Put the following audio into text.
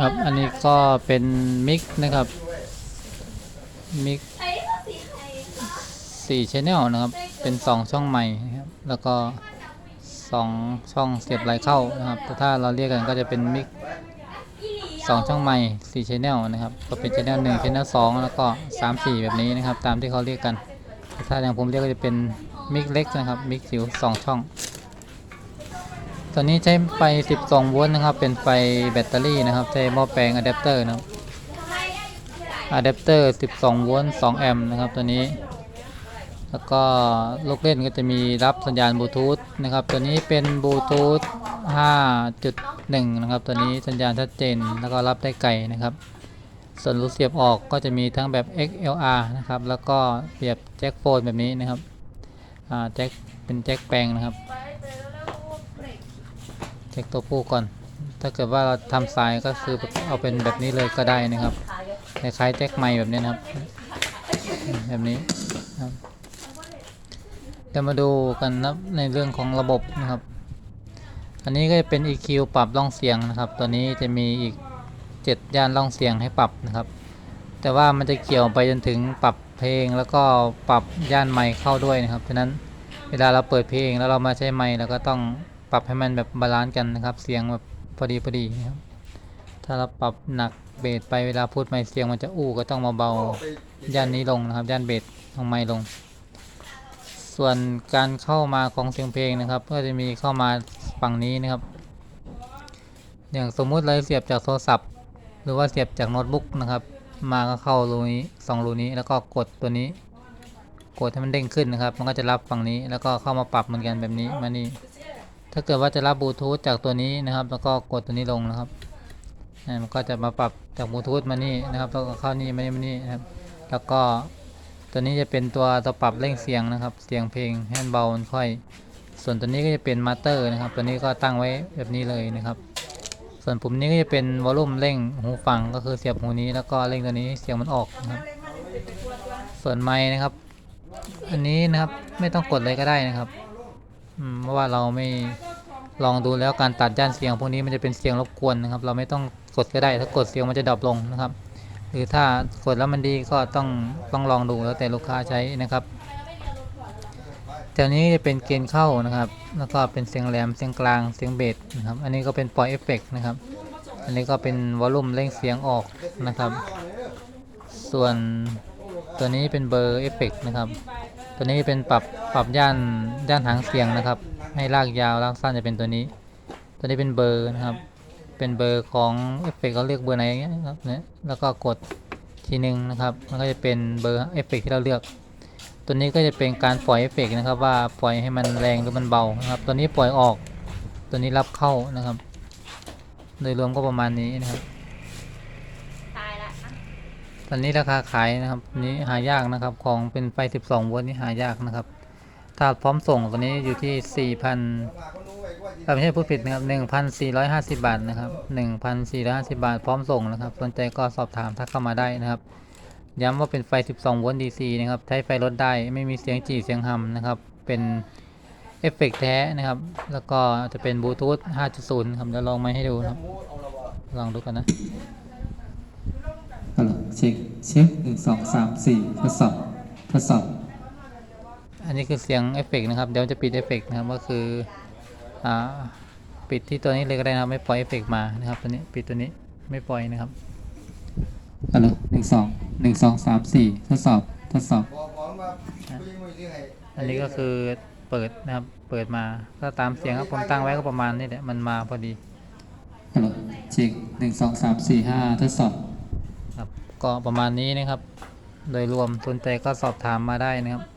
ครับอันนี้ก็เป็นมิกนะครับมิกสี่ชแนลนะครับ เป็นสองช่องใหม่นะครับ แล้วก็สองช่องเสียบไหลเข้านะครับ แต่ถ้าเราเรียกกันก็จะเป็นมิกสองช่องใหม่สี่ชแนลนะครับ ก็เป็นชแนลหนึ่งชแนลสองแล้วก็สามสี่แบบนี้นะครับ ตามที่เขาเรียกกัน ถ้าอย่างผมเรียกก็จะเป็นมิกเล็กนะครับ มิกจิ๋วสองช่อง ตัวนี้ใช้ไฟ 12 โวลต์นะครับ เป็นไฟแบตเตอรี่นะครับ ใช้หม้อแปลงอะแดปเตอร์นะครับ อะแดปเตอร์ 12 โวลต์ 2 แอมป์นะครับ ตัวนี้ แล้วก็ลูกเล่นก็จะมีรับสัญญาณบลูทูธนะครับ ตัวนี้เป็นบลูทูธ 5.1 นะครับ ตัวนี้สัญญาณชัดเจน แล้วก็รับได้ไกลนะครับ ส่วนรูเสียบออกก็จะมีทั้งแบบ XLR นะครับ แล้วก็เสียบแจ็คโฟนแบบนี้นะครับอ่าแจ็คเป็นแจ็คแปลงนะครับ เช็คตัวผู้ก่อน ถ้าเกิดว่าเราทำสายก็คือเอาเป็นแบบนี้เลยก็ได้นะครับคล้ายๆแจ็คไม้แบบนี้นะครับ แบบนี้นะครับเดี๋ยวมาดูกันนะในเรื่องของระบบนะครับ อันนี้ก็จะเป็น EQ ปรับร่องเสียงนะครับ ตัวนี้จะมีอีก 7 ย่านร่องเสียงให้ปรับนะครับ แต่ว่ามันจะเกี่ยวไปจนถึงปรับเพลงแล้วก็ปรับย่านไมค์เข้าด้วยนะครับ ฉะนั้นเวลาเราเปิดเพลงแล้วเรามาใช้ไมค์เราก็ต้อง ปรับให้มันแบบบาลานซ์กันนะครับ เสียงแบบพอดีพอดีนะครับ ถ้าเราปรับหนักเบสไปเวลาพูดไมค์เสียงมันจะอู้ก็ต้องมาเบาย่านนี้ลงนะครับย่านเบสของไมค์ลง ส่วนการเข้ามาของเสียงเพลงนะครับ ก็จะมีเข้ามาฝั่งนี้นะครับ อย่างสมมุติเราเสียบจากโทรศัพท์ หรือว่าเสียบจากโน้ตบุ๊กนะครับ มาก็เข้ารูนี้สองรูนี้แล้วก็กดตัวนี้ กดให้มันเด้งขึ้นนะครับ มันก็จะรับฝั่งนี้แล้วก็เข้ามาปรับเหมือนกันแบบนี้มานี่ ถ้าเกิดว่าจะรับบลูทูธจากตัวนี้นะครับ แล้วก็กดตัวนี้ลงนะครับอ่มันก็จะมาปรับจากบลูทูธมานี่นะครับ แล้วก็เข้านี่มานี่มานี่นะครับ แล้วก็ตัวนี้จะเป็นตัวตัวปรับเร่งเสียงนะครับ เสียงเพลงให้มันเบาค่อย ส่วนตัวนี้ก็จะเป็นมาสเตอร์นะครับ ตัวนี้ก็ตั้งไว้แบบนี้เลยนะครับ ส่วนปุ่มนี้ก็จะเป็นวอลลุ่มเร่งหูฟังก็คือเสียบหูนี้ แล้วก็เร่งตัวนี้เสียงมันออกนะครับ ส่วนไม้นะครับ อันนี้นะครับไม่ต้องกดเลยก็ได้นะครับ เพราะว่าเราไม่ลองดูแล้วการตัดย่านเสียงพวกนี้มันจะเป็นเสียงรบกวนนะครับ เราไม่ต้องกดก็ได้ถ้ากดเสียงมันจะดรอปลงนะครับ หรือถ้ากดแล้วมันดีก็ต้องต้องลองดูแล้วแต่ลูกค้าใช้นะครับแถวนี้จะเป็นเกณฑ์เข้านะครับ แล้วก็เป็นเสียงแหลมเสียงกลางเสียงเบสนะครับ อันนี้ก็เป็นปล่อยเอฟเฟกต์นะครับ อันนี้ก็เป็นวอลลุ่มเร่งเสียงออกนะครับ ส่วนตัวนี้เป็นเบอร์เอฟเฟกต์นะครับ ตัวนี้เป็นปรับปรับย่านย่านหางเสียงนะครับ ให้ลากยาวลากสั้นจะเป็นตัวนี้ ตัวนี้เป็นเบอร์นะครับ เป็นเบอร์ของเอฟเฟกต์เขาเรียกเบอร์ไหนอย่างเงี้ยครับเนี่ยแล้วก็กดทีหนึ่งนะครับมันก็จะเป็นเบอร์เอฟเฟกต์ที่เราเลือก ตัวนี้ก็จะเป็นการปล่อยเอฟเฟกต์นะครับ ว่าปล่อยให้มันแรงหรือมันเบานะครับ ตัวนี้ปล่อยออก ตัวนี้รับเข้านะครับ โดยรวมก็ประมาณนี้นะครับ อันนี้ราคาขายนะครับนี้หายากนะครับของเป็นไฟ 12 โวลต์นี่หายากนะครับถ้าพร้อมส่งตัวนี้อยู่ที่ 4,000เอ่อไม่ใช่ผู้ผิดนะครับ 1,450 บาทนะครับ 1,450 บาทพร้อมส่งนะครับ สนใจก็สอบถามทักเข้ามาได้นะครับ ย้ำว่าเป็นไฟ 12 โวลต์ DC นะครับ ใช้ไฟลดได้ไม่มีเสียงจี่เสียงฮัมนะครับ เป็นเอฟเฟกต์แท้นะครับ แล้วก็จะเป็นบลูทูธ 5.0 ครับเดี๋ยวลองมาให้ดูนะครับ ลองดูกันนะ ฮัลโหลเช็คเช็คหนึ่งสองสามสี่ทดสอบทดสอบอันนี้คือเสียงเอฟเฟกต์นะครับ เดี๋ยวจะปิดเอฟเฟกต์นะครับก็คืออ่าปิดที่ตัวนี้เลยก็ได้นะครับ ไม่ปล่อยเอฟเฟกต์มานะครับตัวนี้ปิดตัวนี้ไม่ปล่อยนะครับฮัลโหลหนึ่งสองหนึ่งสองสามสี่ทดสอบทดสอบ อันนี้ก็คือเปิดนะครับ เปิดมาก็ตามเสียงครับผมตั้งไว้ก็ประมาณนี้แหละมันมาพอดีฮัลโหลเช็คหนึ่งสองสามสี่ห้าทดสอบครับ ก็ประมาณนี้นะครับ โดยรวมสนใจก็สอบถามมาได้นะครับ